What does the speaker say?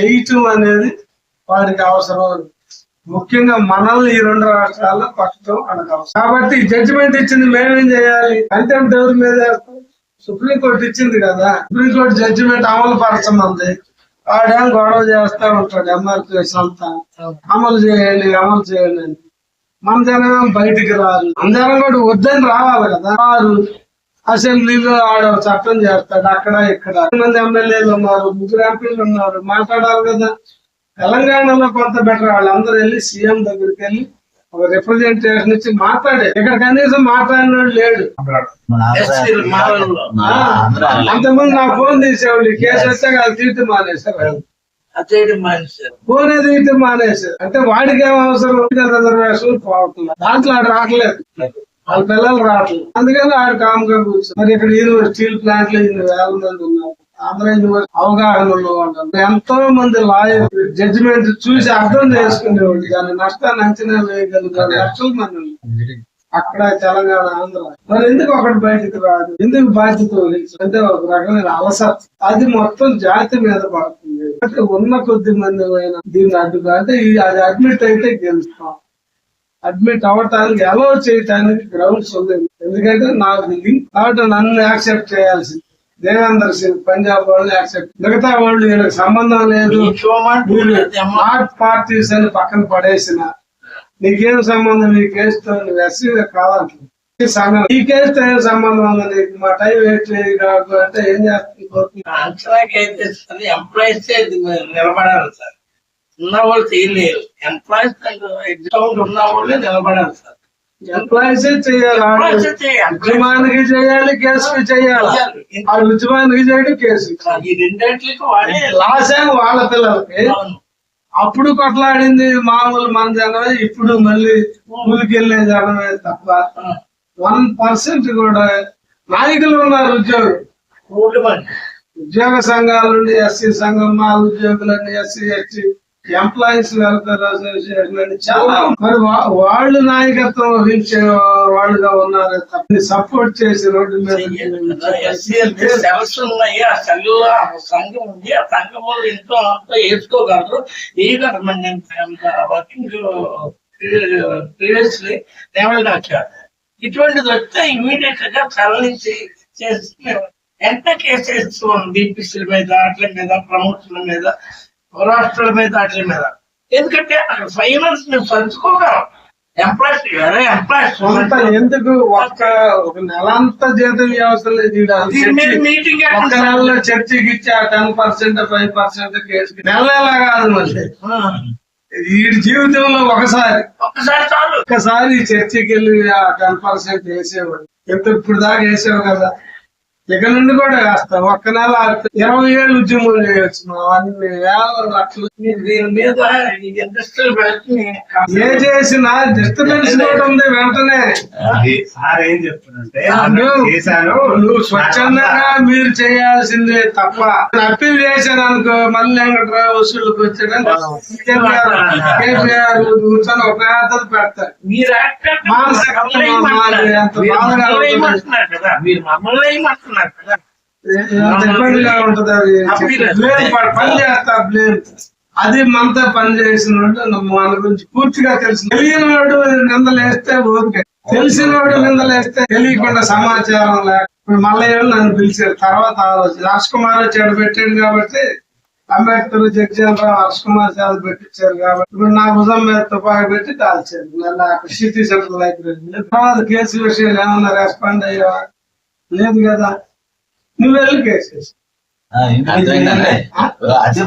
చేయటం అనేది వారికి అవసరం. ముఖ్యంగా మనల్ని ఈ రెండు రాష్ట్రాల్లో పట్టడం మనకు అవసరం. కాబట్టి జడ్జిమెంట్ ఇచ్చింది మేమేం చేయాలి? అంతే ఎవరి మీద సుప్రీంకోర్టు ఇచ్చింది కదా. సుప్రీంకోర్టు జడ్జిమెంట్ అమలు పరచమంది వాడేం గొడవ చేస్తా ఉంటాడు ఎమ్మెల్యే సంతా అమలు చేయండి అమలు చేయండి అని. మన జనం బయటికి రారు. మన జనం కూడా వద్దని రావాలి కదా. రారు అసెంబ్లీలో ఆడ చట్టం చేస్తాడు అక్కడ ఇక్కడ. మంది ఎమ్మెల్యేలు ఉన్నారు ముగ్గురు ఎంపీలు ఉన్నారు మాట్లాడాలి కదా. తెలంగాణలో కొంత బెటర్ వాళ్ళందరూ వెళ్ళి సీఎం దగ్గరికి వెళ్ళి ఒక రిప్రజెంటేషన్ ఇచ్చి మాట్లాడే. ఇక్కడ కనీసం మాట్లాడినోడు లేడు. అంతకుముందు నా ఫోన్ తీసేవాళ్ళు. కేసు వస్తే అది తీర్చి మానేశారు. ఫోన్ తీర్చి మానేశారు. అంటే వాడికి ఏం అవసరం? రిజర్వేషన్ పోతుంది దాంట్లో ఆడు రావట్లేదు. వాళ్ళ పిల్లలు రావట్లేదు అందుకని ఆడు కామ్గా కూర్చో మరి ఇక్కడ యూనివర్సిటీ స్టీల్ ప్లాంట్లో ఇన్ని వేల మంది ఉన్నారు. ఆంధ్ర యూనివర్సిటీ అవగాహన ఉన్నవాళ్ళు. ఎంతో మంది లాయర్ జడ్జిమెంట్ చూసి అర్థం చేసుకునేవాళ్ళు. దాని నష్టాన్ని అంచనా వేయగలుగుతారు లక్షల మంది. అక్కడ తెలంగాణ ఆంధ్ర. మరి ఎందుకు ఒకటి బయటకు రాదు? ఎందుకు బాధ్యత అంటే ఒక రకమైన అలసట. అది మొత్తం జాతి మీద పడుతుంది. అంటే ఉన్న కొద్ది మంది అయినా దీన్ని అడ్డు కాదు అది అడ్మిట్ అయితే గెలుస్తాం. అడ్మిట్ అవ్వటానికి అలౌ చేయటానికి గ్రౌండ్స్ ఉంది. ఎందుకంటే నాకు లింక్ కాబట్టి నన్ను యాక్సెప్ట్ చేయాల్సింది. దేవేందర్ సింగ్ పంజాబ్ వాళ్ళని యాక్సెప్ట్ మిగతా వాళ్ళు వీళ్ళకి సంబంధం లేదు. నాట్ పార్టీస్ అని పక్కన పడేసిన. నీకేం సంబంధం? ఈ కేసుతో నువ్వు ఎస్సీ కాదంటే ఈ కేసుతో ఏం సంబంధం ఉంది నీకు? మా టైం వేస్ట్ చేయదు కాదు అంటే ఏం చేస్తుంది? ఎంప్లాయీస్ నిలబడాలి సార్. ఉన్న వాళ్ళు చేయలేరు ఎంప్లాయీస్ డిస్కౌంట్ ఉన్న వాళ్ళే నిలబడాలి సార్. ఎంప్లాయీస్ చేయాలి చేయాలి. ఆ ఉద్యమానికి చేయడం కేసు ఈ రెండింటికి వాడే లాస్ ఏమో వాళ్ళ పిల్లలకి. అప్పుడు కొట్లాడింది మామూలు మన జనమే ఇప్పుడు మళ్ళీ కూలికి వెళ్ళే జనమే తప్ప వన్ పర్సెంట్ కూడా నాయకులు ఉన్నారు ఉద్యోగులు. ఉద్యోగ సంఘాల నుండి ఎస్సీ సంఘం మా ఉద్యోగులని SC ST employees welfare association అని చాలా మరి వాళ్ళు నాయకత్వం వహించే వాళ్ళుగా ఉన్నారు సపోర్ట్ చేసి రోడ్డు మీద ఉన్నాయి? ఆ సంఘం ఉంది ఆ అంతా వేసుకోగలరు నేను వర్కింగ్ ప్రీవియస్లీ లెవెల్ వచ్చారు ఇటువంటిది వస్తే ఇమీడియట్గా చల్లించి చేసి ఎంత కేసెస్ బీపీసీల మీద అట్ల మీద ప్రమోషన్ల మీద? రాష్ట్రాల మీద అట్ల మీద. ఎందుకంటే అక్కడ ఫైనాన్స్ మేము పంచుకోగలం. ఎంప్లాయీస్ వేరే ఎంప్లాయీస్ సొంత ఎందుకు ఒక్క ఒక నెల అంతా జీతం వ్యవస్థ లేదు ఈడ. దీని మీద మీటింగ్ నెలలో చర్చికి ఇచ్చి ఆ ten percent five percent case నెల నెల కాదు మళ్ళీ. వీడి జీవితంలో ఒకసారి. ఒక్కసారి చాలు. ఒక్కసారి ఈ చర్చికి వెళ్ళి ఆ టెన్ పర్సెంట్ వేసేవాడు ఎంత ఇప్పుడు దాకా వేసావు కదా? ఇక నుండి కూడా వేస్తాం. ఒక్క నెల ఇరవై ఏళ్ళు ఉద్యమం చేయొచ్చు మనం అన్ని వేల లక్షలు. దీని మీద ఏ చేసినా డిస్టర్బెన్స్ ఉంది వెంటనే. సార్ ఏం చెప్తున్నారంటే నువ్వు- చేశాను. నువ్వు స్వచ్ఛందంగా మీరు చేయాల్సిందే తప్ప. అప్పీల్ చేశాను అనుకో మళ్ళీ వెంకట్రావు వసూళ్ళకి వచ్చాడని కేసీఆర్ కూర్చొని ఒక పేదలు పెడతారు. మీరు మానసిక మీరు మమ్మల్ని ఇబ్బందిగా ఉంటది అది. పని బ్లేమ్ అది మనతో పని చేసినోడు మన గురించి పూర్తిగా తెలుసు. తెలియనివాడు నిందలేస్తే ఓకే తెలిసినవాడు నిందలేస్తే తెలియకుండా సమాచారం లేక. మల్లయ్య నన్ను పిలిచారు తర్వాత ఆలోచన. హర్ష్ కుమార్ వచ్చాడు పెట్టాడు కాబట్టి అంబేద్కర్ జగ్జీవన్ రావు హర్ష్ కుమార్ సేవ పెట్టించారు కాబట్టి ఇప్పుడు నా భుజం మీద తుపాకి పెట్టి దాల్చారు. మళ్ళీ అక్కడ సిటీ సెంటర్ లైబ్రరీ తర్వాత కేసు విషయాలు ఏమన్నా రెస్పాండ్ అయ్యావా? లేదు కదా. నువ్వు వెళ్ళి కేసు అది